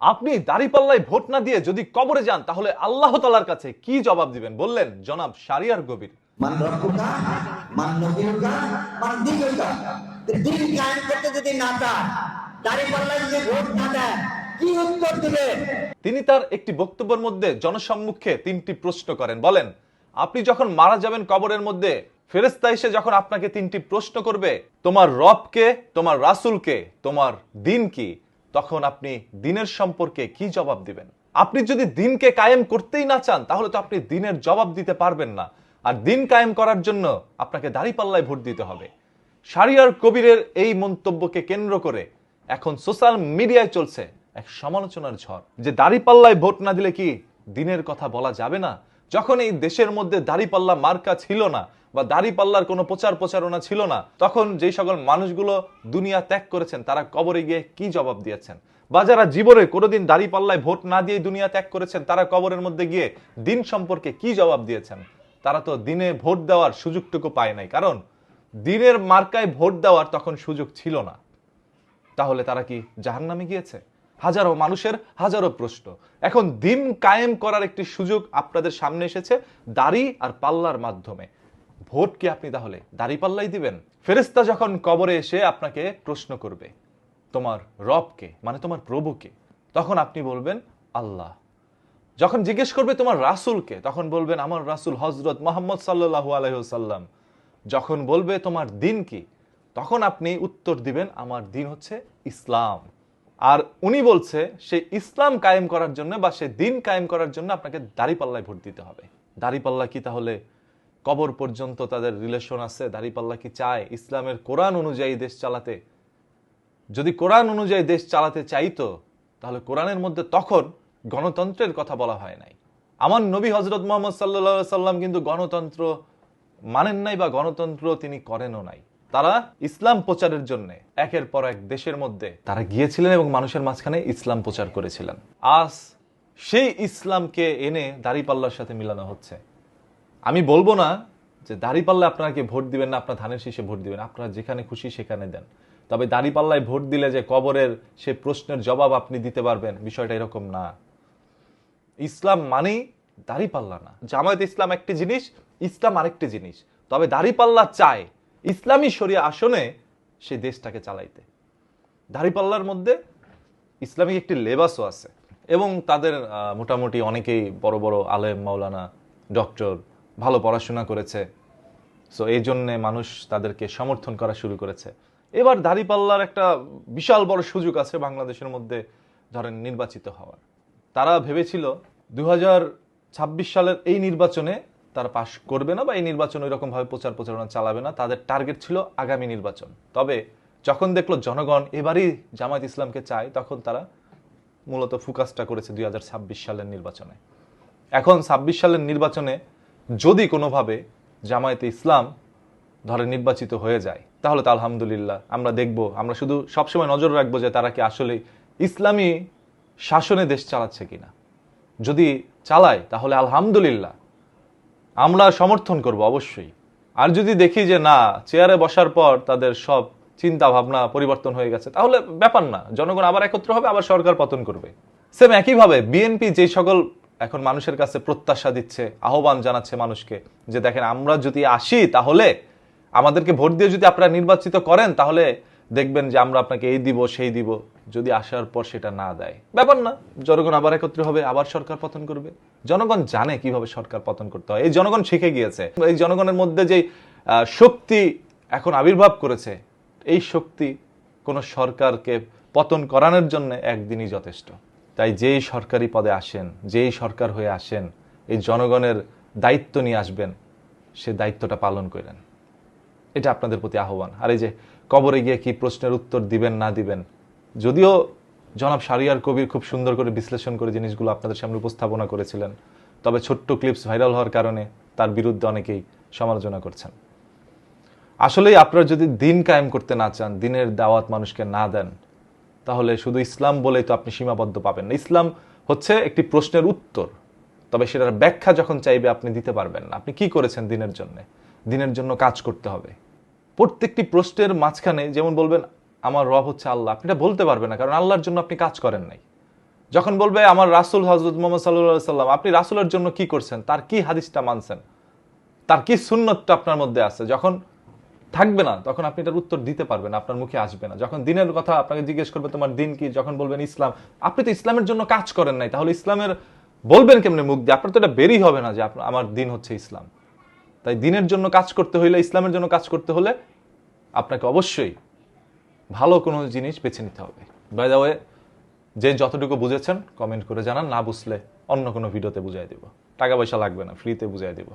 আপনি দাড়িপাল্লায় ভোট না দিয়ে যদি কবরে যান তাহলে আল্লাহ তালার কাছে কি জবাব দিবেন? বললেন জনাব শারিয়ার গভীর। তিনি তার একটি বক্তব্যের মধ্যে জনসম্মুখে তিনটি প্রশ্ন করেন। বলেন আপনি যখন মারা যাবেন কবরের মধ্যে ফেরেস্তা এসে যখন আপনাকে তিনটি প্রশ্ন করবে তোমার রবকে তোমার রাসূলকে তোমার দিন কি? তখন আপনি দিনের সম্পর্কে কি জবাব দিবেন? আপনি যদি দিনকে কায়েম করতেই না চান, তাহলে তো আপনি দিনের জবাব দিতে পারবেন না। আর দিন কায়েম করার জন্য আপনাকে দাড়িপাল্লায় ভোট দিতে হবে। শারিয়ার কবিরের এই মন্তব্যকে কেন্দ্র করে এখন সোশ্যাল মিডিয়ায় চলছে এক সমালোচনার ঝড়। যে দাড়িপাল্লায় ভোট না দিলে কি দিনের কথা বলা যাবে না? যখন এই দেশের মধ্যে দাড়িপাল্লা মার্কা ছিল না বা দাড়ি পাল্লার কোনো প্রচার প্রচারণা ছিল না, তখন যেই সকল মানুষগুলো দুনিয়া ত্যাগ করেছেন, তারা কবরে গিয়ে কি জবাব দিয়েছেন? বা যারা জীবনে কোনোদিন দাড়ি পাল্লায় ভোট না দিয়ে দুনিয়া ত্যাগ করেছেন, তারা কবরের মধ্যে গিয়ে দিন সম্পর্কে কি জবাব দিয়েছেন? তারা তো দিনে ভোট দেওয়ার সুযোগটুকু পায় নাই, কারণ দিনের মার্কায় ভোট দেওয়ার তখন সুযোগ ছিল না। তাহলে তারা কি জাহান্নামে গিয়েছে? হাজারো মানুষের হাজারো প্রশ্ন। এখন দিন কায়েম করার একটি সুযোগ আপনাদের সামনে এসেছে দাড়ি আর পাল্লার মাধ্যমে। ভোট কি আপনি তাহলে দাড়ি পাল্লাই দিবেন? ফেরেস্তা যখন কবরে এসে আপনাকে প্রশ্ন করবে, তোমার রবকে মানে তোমার প্রভুকে? তখন আপনি বলবেন, আল্লাহ। যখন জিজ্ঞেস করবে, তোমার রাসূলকে? তখন বলবেন, আমার রাসূল হজরত মোহাম্মদ সাল্লাল্লাহু আলাইহি সাল্লাম যখন বলবে, তোমার দিন কি? তখন আপনি উত্তর দিবেন, আমার দিন হচ্ছে ইসলাম। আর উনি বলছে, সে ইসলাম কায়েম করার জন্য বা সে দিন কায়েম করার জন্য আপনাকে দাড়িপাল্লায় ভোট দিতে হবে। দাড়িপাল্লা কি তাহলে? কবর পর্যন্ত তাদের রিলেশন আছে। দাড়িপাল্লা কি চায়? ইসলামের কোরআন অনুযায়ী দেশ চালাতে। যদি কোরআন অনুযায়ী দেশ চালাতে চাইতো, তাহলে কোরআনের মধ্যে তখন গণতন্ত্রের কথা বলা হয় নাই। আমার নবী হজরত মোহাম্মদ সাল্লা সাল্লাম কিন্তু গণতন্ত্র মানেন নাই বা গণতন্ত্র তিনি করেনও নাই। তারা ইসলাম প্রচারের জন্য একের পর এক দেশের মধ্যে তারা গিয়েছিলেন এবং মানুষের মাঝখানে ইসলাম প্রচার করেছিলেন। আজ সেই ইসলামকে এনে দাড়িপাল্লার সাথে মিলানো হচ্ছে। আমি বলব না যে দাড়িপাল্লা আপনাকে ভোট দিবেন না, আপনার ধানের শীষে ভোট দিবেন, আপনারা যেখানে খুশি সেখানে দেন। তবে দাড়িপাল্লায় ভোট দিলে যে কবরের সে প্রশ্নের জবাব আপনি দিতে পারবেন, বিষয়টা এরকম না। ইসলাম মানেই দাড়িপাল্লা না। জামায়াত ইসলাম একটি জিনিস, ইসলাম আরেকটি জিনিস। তবে দাড়িপাল্লা চায় ইসলামী শরিয়া আসনে সে দেশটাকে চালাইতে। দাড়িপাল্লার মধ্যে ইসলামিক একটি লেবাসও আছে এবং তাদের মোটামুটি অনেকেই বড় বড় আলেম, মাওলানা, ডক্টর ভালো পড়াশোনা করেছে। সো এই জন্যে মানুষ তাদেরকে সমর্থন করা শুরু করেছে। এবার দাড়িপাল্লার একটা বিশাল বড় সুযোগ আছে বাংলাদেশের মধ্যে ধরেন নির্বাচিত হওয়ার। তারা ভেবেছিল দু ছাব্বিশ সালের এই নির্বাচনে তারা পাশ করবে না বা এই নির্বাচন ওই রকম ভাবে প্রচার প্রচারণা চালাবে না। তাদের টার্গেট ছিল আগামী নির্বাচন। তবে যখন দেখল জনগণ এবারই জামায়াত ইসলামকে চায়, তখন তারা মূলত ফোকাসটা করেছে দুই হাজার ছাব্বিশ সালের নির্বাচনে। এখন ছাব্বিশ সালের নির্বাচনে যদি কোনোভাবে জামায়াতে ইসলাম ধরে নির্বাচিত হয়ে যায়, তাহলে তো আলহামদুলিল্লাহ, আমরা দেখব, আমরা শুধু সবসময় নজর রাখব যে তারা কি আসলে ইসলামী শাসনে দেশ চালাচ্ছে কিনা। যদি চালায়, তাহলে আলহামদুলিল্লাহ, আমরা সমর্থন করব অবশ্যই। আর যদি দেখি যে না, চেয়ারে বসার পর তাদের সব চিন্তা ভাবনা পরিবর্তন হয়ে গেছে, তাহলে ব্যাপার না, জনগণ আবার একত্র হবে, আবার সরকার পতন করবে। সেম একইভাবে, বিএনপি যে সকল এখন মানুষের কাছে প্রত্যাশা দিচ্ছে, আহ্বান জানাচ্ছে মানুষকে যে দেখেন, আমরা যদি আসি তাহলে আমাদেরকে ভোট দিয়ে যদি আপনারা নির্বাচিত করেন, তাহলে দেখবেন যে আমরা আপনাকে এই দিব, সেই দিব। যদি আসার পর সেটা না দেয়। ব্যাপার না, জনগণ আবার একত্র হবে, আবার সরকার পতন করবে। জনগণ জানে কীভাবে সরকার পতন করতে হয়। এই জনগণ শিখে গিয়েছে। এই জনগণের মধ্যে যে শক্তি এখন আবির্ভাব করেছে, এই শক্তি কোনো সরকারকে পতন করানোর জন্য একদিনই যথেষ্ট। তাই যেই সরকারি পদে আসেন, যেই সরকার হয়ে আসেন, এই জনগণের দায়িত্ব নিয়ে আসবেন, সে দায়িত্বটা পালন করেন। এটা আপনাদের প্রতি আহ্বান। আর এই যে কবরে গিয়ে কি প্রশ্নের উত্তর দিবেন, না দিবেন, যদিও জনাব শারিয়ার কবির খুব সুন্দর করে বিশ্লেষণ করে জিনিসগুলো আপনাদের সামনে উপস্থাপনা করেছিলেন, তবে ছোট্ট ক্লিপস ভাইরাল হওয়ার কারণে তার বিরুদ্ধে অনেকেই সমালোচনা করছেন। আসলেই আপনারা যদি দিন কায়েম করতে না চান, দিনের দাওয়াত মানুষকে না দেন তাহলে শুধু ইসলাম বলেই তো আপনি সীমাবদ্ধ পাবেন না। ইসলাম হচ্ছে একটি প্রশ্নের উত্তর। তবে সেটার ব্যাখ্যা যখন চাইবে, আপনি দিতে পারবেন না। আপনি কি করেছেন দিনের জন্য? দিনের জন্য কাজ করতে হবে। প্রত্যেকটি প্রশ্নের মাঝখানে যেমন বলবেন, আমার রব হচ্ছে আল্লাহ। আপনি এটা বলতে পারবেন না, কারণ আল্লাহর জন্য আপনি কাজ করেন নাই। যখন বলবে, আমার রাসুল হজরত মোহাম্মদ সাল্লাহ সাল্লাম আপনি রাসুলের জন্য কি করছেন? তার কি হাদিসটা মানছেন? তার কি সুন্নতটা আপনার মধ্যে আছে? যখন থাকবে না, তখন আপনি এটার উত্তর দিতে পারবেন, আপনার মুখে আসবে না। যখন দিনের কথা আপনাকে জিজ্ঞেস করবে, তোমার দিন কি? যখন বলবেন, ইসলাম। আপনি তো ইসলামের জন্য কাজ করেন নাই, তাহলে ইসলামের বলবেন কেমনে মুখ দিয়ে? আপনার তো এটা বেরই হবে না যে আমার দিন হচ্ছে ইসলাম। তাই দিনের জন্য কাজ করতে হইলে, ইসলামের জন্য কাজ করতে হলে আপনাকে অবশ্যই ভালো কোনো জিনিস বেছে নিতে হবে। বাই দা ওয়ে যে যতটুকু বুঝেছেন কমেন্ট করে জানান, না বুঝলে অন্য কোনো ভিডিওতে বুঝাই দেব। টাকা পয়সা লাগবে না ফ্রিতে বুঝাই দেব।